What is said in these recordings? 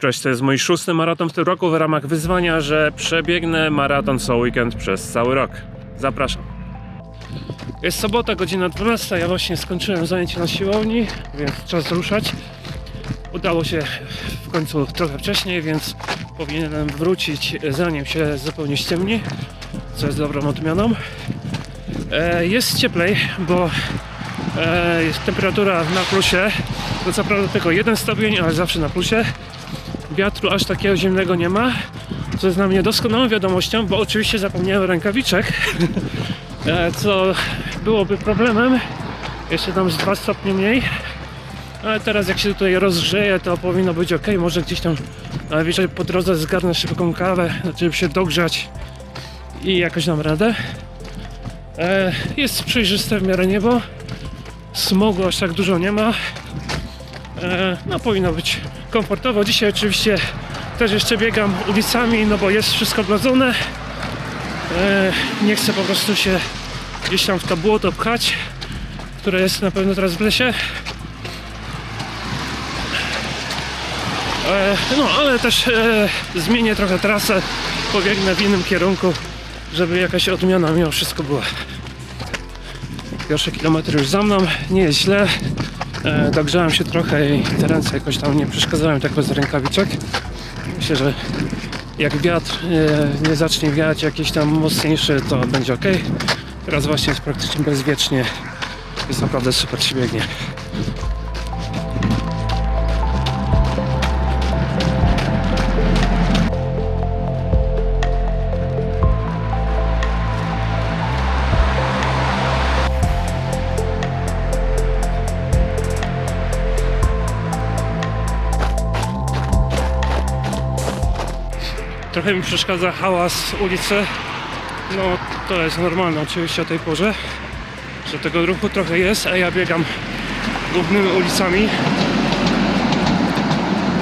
Cześć, to jest mój szósty maraton w tym roku w ramach wyzwania, że przebiegnę maraton co weekend przez cały rok. Zapraszam. Jest sobota, godzina 12. Ja właśnie skończyłem zajęcie na siłowni, więc czas ruszać. Udało się w końcu trochę wcześniej, więc powinienem wrócić zanim się zupełnie ściemni, co jest dobrą odmianą. E, jest cieplej, bo e, jest temperatura na plusie. To co prawda tylko jeden stopień, ale zawsze na plusie. Wiatru aż takiego zimnego nie ma, co jest dla mnie doskonałą wiadomością, bo oczywiście zapomniałem rękawiczek, co byłoby problemem. Jeszcze tam z 2 stopnie mniej. Ale teraz jak się tutaj rozgrzeje, to powinno być ok. Może gdzieś tam e, wieczorem po drodze zgarnę szybką kawę, żeby się dogrzać i jakoś dam radę. E, Jest przejrzyste w miarę niebo. Smogu aż tak dużo nie ma. E, No powinno być komfortowo. Dzisiaj oczywiście też jeszcze biegam ulicami, no bo jest wszystko glodzone. E, Nie chcę po prostu się gdzieś tam w to błoto pchać, które jest na pewno teraz w lesie. E, No, ale też zmienię trochę trasę, pobiegnę w innym kierunku, żeby jakaś odmiana mimo wszystko była. Pierwsze kilometry już za mną, nie jest źle. E, dogrzałem się trochę i te ręce jakoś tam nie przeszkadzają tak bez rękawiczek. Myślę, że jak wiatr e, nie zacznie wiać jakiś tam mocniejszy, to będzie ok. Teraz właśnie jest praktycznie bezwiecznie. Jest naprawdę super się biegnie. Trochę mi przeszkadza hałas ulicy. No to jest normalne oczywiście o tej porze, że tego ruchu trochę jest, a ja biegam głównymi ulicami.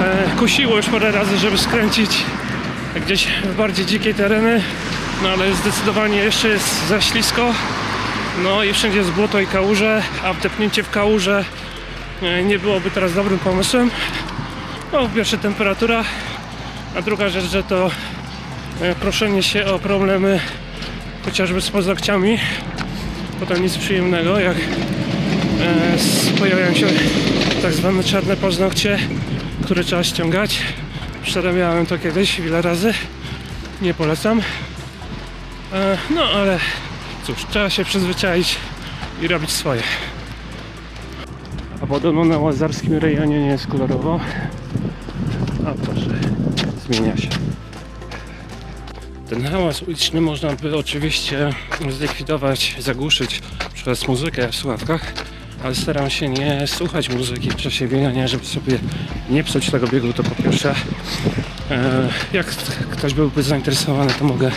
E, kusiło już parę razy, żeby skręcić gdzieś w bardziej dzikie tereny, no ale zdecydowanie jeszcze jest za ślisko. No i wszędzie jest błoto i kałuże, a wdepnięcie w kałuże e, nie byłoby teraz dobrym pomysłem. No, po pierwsze temperatura, a druga rzecz, że to e, proszenie się o problemy chociażby z paznokciami, bo to nic przyjemnego, jak e, pojawiają się tak zwane czarne paznokcie, które trzeba ściągać. Przerabiałem to kiedyś wiele razy, nie polecam. E, no ale cóż, trzeba się przyzwyczaić i robić swoje. A podobno na łazarskim rejonie nie jest kolorowo. A proszę, zmienia się. Ten hałas uliczny można by oczywiście zlikwidować, zagłuszyć przez muzykę w słuchawkach, ale staram się nie słuchać muzyki w czasie biegania, żeby sobie nie psuć tego biegu, to po pierwsze. E, Jak ktoś byłby zainteresowany, to mogę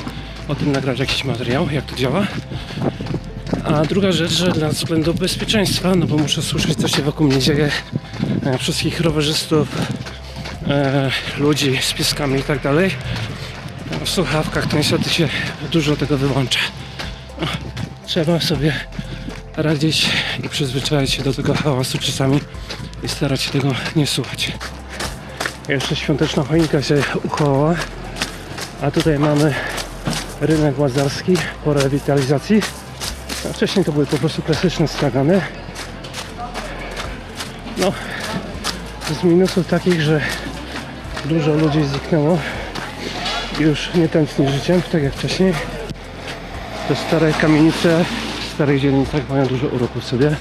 o tym nagrać jakiś materiał, jak to działa. A druga rzecz, że dla względu bezpieczeństwa, no bo muszę słyszeć, co się wokół mnie dzieje, e, wszystkich rowerzystów, e, ludzi z pieskami i tak dalej. W słuchawkach to niestety się dużo tego wyłącza. No, Trzeba sobie radzić i przyzwyczaić się do tego hałasu czasami i starać się tego nie słuchać. Jeszcze świąteczna choinka się uchowała, a tutaj mamy rynek łazarski po rewitalizacji. Wcześniej to były po prostu klasyczne stragany. No, z minusów takich, że dużo ludzi zniknęło już nie tęskni życiem, tak jak wcześniej. Te stare kamienice w starych dzielnicach mają dużo uroku w sobie.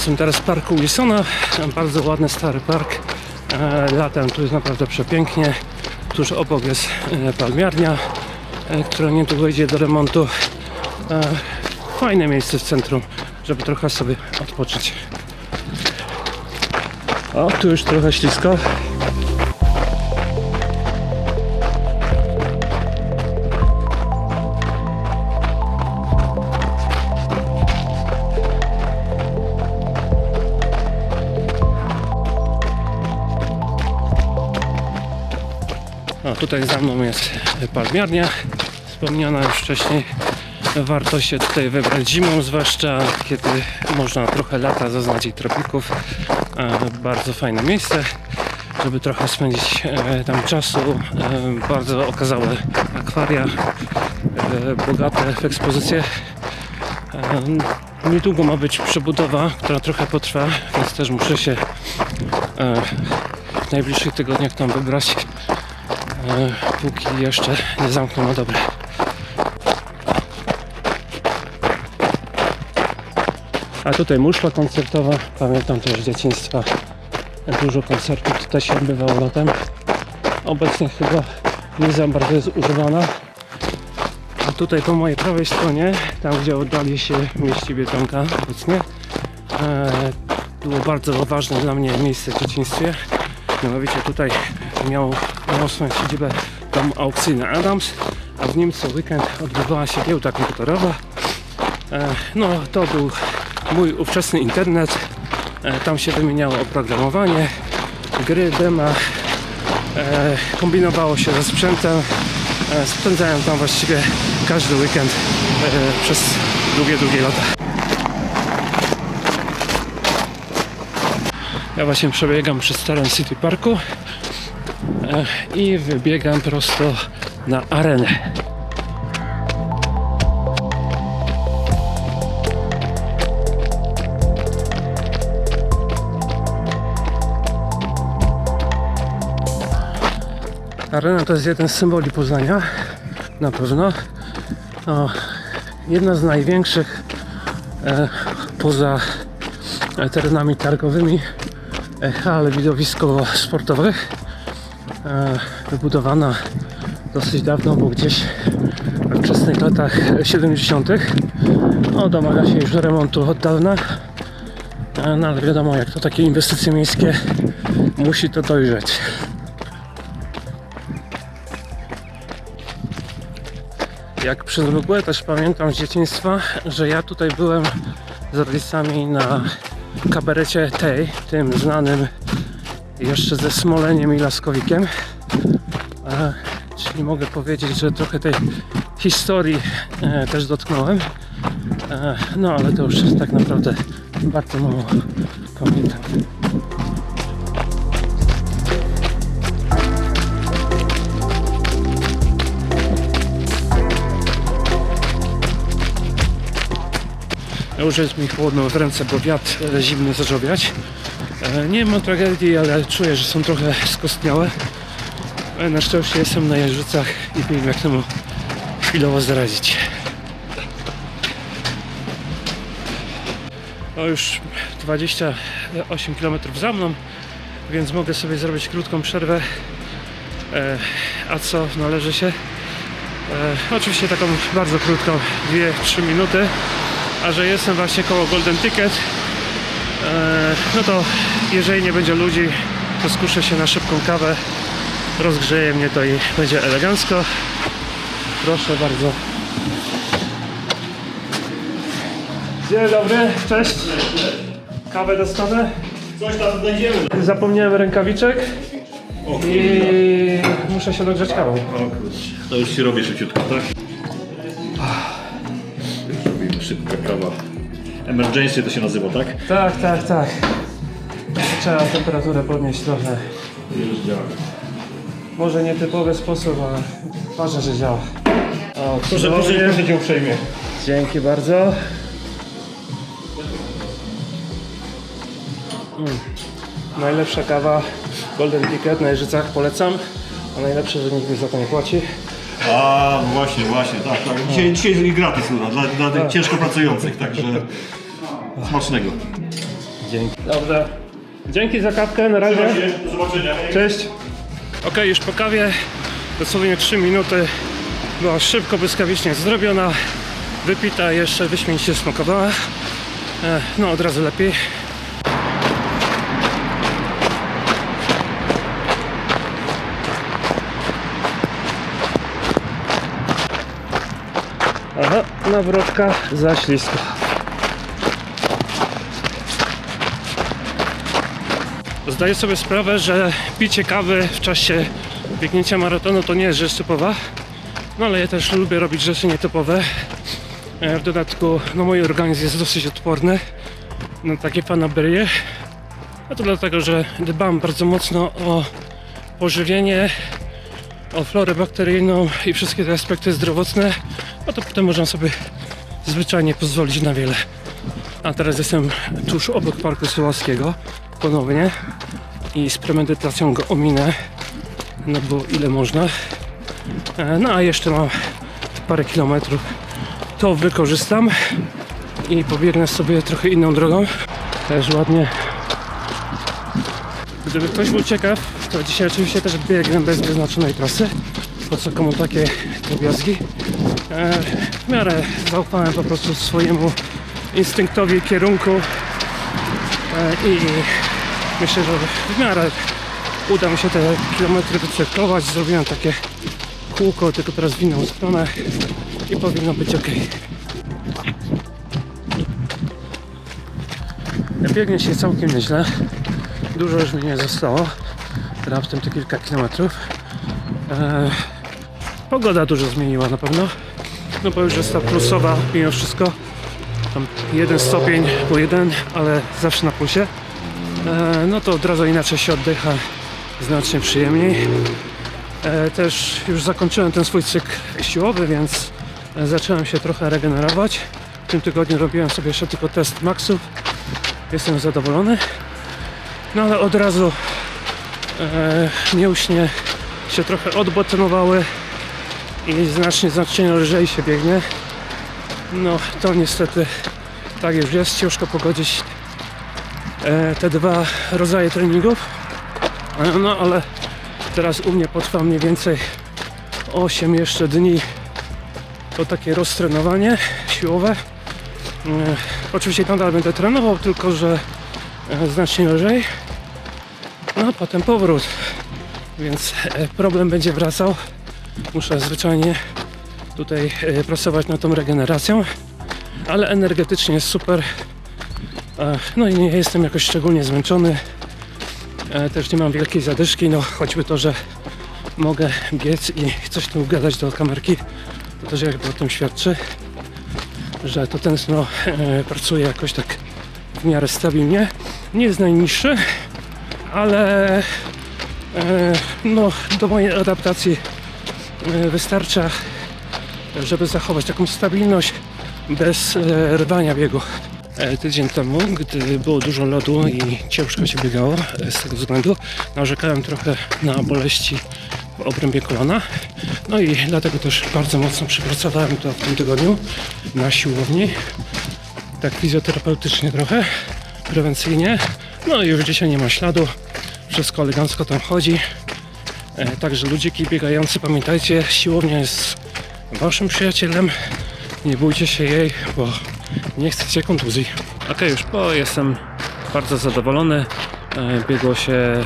Jestem teraz w parku Wilsona, bardzo ładny stary park. E, Latem tu jest naprawdę przepięknie. Tuż obok jest e, palmiarnia, e, która niedługo idzie do remontu. Fajne miejsce w centrum, żeby trochę sobie odpocząć. O, tu już trochę ślisko. A tutaj za mną jest palmiarnia, wspomniana już wcześniej. Warto się tutaj wybrać zimą, zwłaszcza kiedy można trochę lata zaznać i tropików. Bardzo fajne miejsce, żeby trochę spędzić e, tam czasu. E, Bardzo okazałe akwaria, e, bogate w ekspozycje. Niedługo ma być przebudowa, która trochę potrwa, więc też muszę się w najbliższych tygodniach tam wybrać, póki jeszcze nie zamkną na dobre. A tutaj muszla koncertowa, pamiętam też z dzieciństwa dużo koncertów tutaj się odbywało latem. Obecnie chyba nie za bardzo jest używana. A tutaj po mojej prawej stronie, tam gdzie oddali się mieści Biedronka obecnie, e, było bardzo ważne dla mnie miejsce w dzieciństwie. Mianowicie tutaj miał, swoją siedzibę dom aukcyjny Adams, a w nim co weekend odbywała się giełda komputerowa. E, no to był mój ówczesny internet. E, tam się wymieniało oprogramowanie, gry, dema, e, kombinowało się ze sprzętem. Spędzałem tam właściwie każdy weekend przez długie, długie lata. Ja właśnie przebiegam przez starym City Parku i wybiegam prosto na arenę. Arena to jest jeden z symboli Poznania, na pewno. O, jedna z największych e, poza terenami targowymi e, hal widowiskowo-sportowych. E, wybudowana dosyć dawno, bo gdzieś we wczesnych latach 70. No, domaga się już remontu od dawna. E, no ale wiadomo, jak to takie inwestycje miejskie, musi to dojrzeć. Jak przez mgłę też pamiętam z dzieciństwa, że ja tutaj byłem z rodzicami na kabarecie tej, tym znanym jeszcze ze Smoleniem i Laskowikiem. E, czyli mogę powiedzieć, że trochę tej historii e, też dotknąłem. E, no ale to już tak naprawdę bardzo mało pamiętam. Już jest mi chłodno w ręce, bo wiatr e, zimny zaczął wiać. E, Nie ma tragedii, ale czuję, że są trochę skostniałe. Ale na szczęście jestem na jeżycach i wiem jak temu chwilowo zaradzić. O już 28 km za mną, więc mogę sobie zrobić krótką przerwę. E, A co należy się? E, Oczywiście taką bardzo krótką, 2-3 minuty a że jestem właśnie koło Golden Ticket, e, no to jeżeli nie będzie ludzi, to skuszę się na szybką kawę, rozgrzeje mnie to i będzie elegancko. Proszę bardzo. Dzień dobry, cześć. Kawę dostanę. Coś tam znajdziemy. Zapomniałem rękawiczek i muszę się dogrzać kawą. To już się robi szybciutko, tak? Już robimy szybka kawa. Emergency to się nazywa, tak? Tak, tak, tak. Trzeba temperaturę podnieść trochę. Już działa. Może nietypowy sposób, ale ważne, że działa. O, Proszę, proszę, cudownie. proszę cię uprzejmie. Dzięki bardzo. Mm. Najlepsza kawa Golden Ticket na Jeżycach polecam. A najlepsze, że nikt mi za to nie płaci. A, właśnie, właśnie, tak, tak. Dzisiaj, dzisiaj jest gratis Luna, dla, dla tych ciężko pracujących, także smacznego. Dzięki. Dobrze. Dzięki za kawkę, na razie. Do zobaczenia. Cześć. Ok, już po kawie, dosłownie 3 minuty. Była szybko, błyskawicznie zrobiona, wypita, jeszcze wyśmienicie smakowała. E, No, od razu lepiej. Aha, nawrotka za ślisko. Zdaję sobie sprawę, że picie kawy w czasie biegnięcie maratonu to nie jest rzecz typowa, no ale ja też lubię robić rzeczy nietypowe. E, W dodatku, no mój organizm jest dosyć odporny na takie fanaberie. A to dlatego, że dbam bardzo mocno o pożywienie, o florę bakteryjną i wszystkie te aspekty zdrowotne, a to potem można sobie zwyczajnie pozwolić na wiele. A teraz jestem tuż obok Parku Suławskiego ponownie i z premedytacją go ominę, no bo ile można. E, No a jeszcze mam parę kilometrów, to wykorzystam i pobiegnę sobie trochę inną drogą. Też ładnie. Gdyby ktoś był ciekaw, to dzisiaj oczywiście też biegnę bez wyznaczonej trasy. Po co komu takie drobiazgi? E, w miarę zaufałem po prostu swojemu instynktowi kierunku e, i myślę, że w miarę uda mi się te kilometry wycyrklować. Zrobiłem takie kółko, tylko teraz w inną stronę i powinno być ok. Biegnie się całkiem nieźle. Dużo już mi nie zostało. Raptem te kilka kilometrów. E, pogoda dużo zmieniła na pewno. No bo już jest ta plusowa mimo wszystko. Tam jeden stopień po jeden, ale zawsze na plusie. E, no to od razu inaczej się oddycha, znacznie przyjemniej. E, też już zakończyłem ten swój cykl siłowy, więc zacząłem się trochę regenerować. W tym tygodniu robiłem sobie jeszcze tylko test maksów. Jestem zadowolony. No ale od razu e, mięśnie się trochę odbetonowały i znacznie, znacznie lżej się biegnie. No to niestety tak już jest. Ciężko pogodzić te dwa rodzaje treningów. E, No ale teraz u mnie potrwa mniej więcej 8 jeszcze dni to takie roztrenowanie siłowe. E, Oczywiście nadal będę trenował, tylko że e, znacznie lżej. No a potem powrót. Więc e, problem będzie wracał. Muszę zwyczajnie tutaj e, pracować nad tą regeneracją. Ale energetycznie jest super. No i nie jestem jakoś szczególnie zmęczony. E, Też nie mam wielkiej zadyszki. No choćby to, że mogę biec i coś tu gadać do kamerki. To też jakby o tym świadczy że to tętno e, pracuje jakoś tak w miarę stabilnie. Nie jest najniższy, ale e, no, do mojej adaptacji wystarcza, żeby zachować taką stabilność bez rwania biegu. E, Tydzień temu, gdy było dużo lodu i ciężko się biegało, e, z tego względu narzekałem trochę na boleści w obrębie kolana. No i dlatego też bardzo mocno przypracowałem to w tym tygodniu na siłowni. Tak fizjoterapeutycznie trochę, prewencyjnie. No i już dzisiaj nie ma śladu. Wszystko elegancko tam chodzi. E, Także ludziki biegający, pamiętajcie, siłownia jest waszym przyjacielem. Nie bójcie się jej, bo nie chcecie kontuzji. Ok, już po, jestem bardzo zadowolony. E, Biegło się e,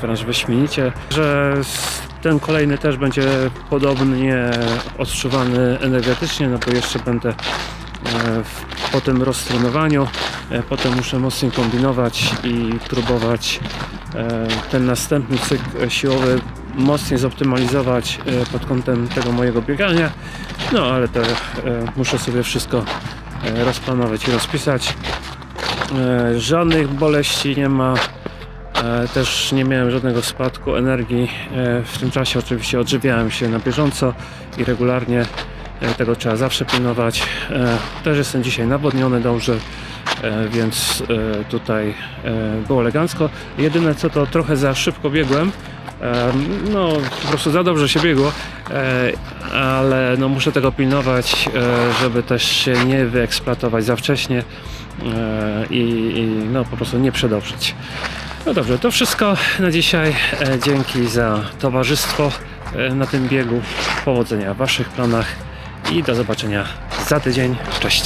wręcz wyśmienicie, że ten kolejny też będzie podobnie odczuwany energetycznie, no bo jeszcze będę e, po tym roztrenowaniu. Potem muszę mocniej kombinować i próbować ten następny cykl siłowy mocniej zoptymalizować pod kątem tego mojego biegania. No ale to muszę sobie wszystko rozplanować i rozpisać. E, Żadnych boleści nie ma. E, Też nie miałem żadnego spadku energii. E, W tym czasie oczywiście odżywiałem się na bieżąco i regularnie. E, Tego trzeba zawsze pilnować. E, Też jestem dzisiaj nawodniony dobrze, e, więc e, tutaj e, było elegancko. Jedyne co to trochę za szybko biegłem. No, po prostu za dobrze się biegło, e, ale no, muszę tego pilnować, e, żeby też się nie wyeksploatować za wcześnie e, i, i no, po prostu nie przedobrzyć. No dobrze, to wszystko na dzisiaj. Dzięki za towarzystwo na tym biegu. Powodzenia w Waszych planach i do zobaczenia za tydzień. Cześć.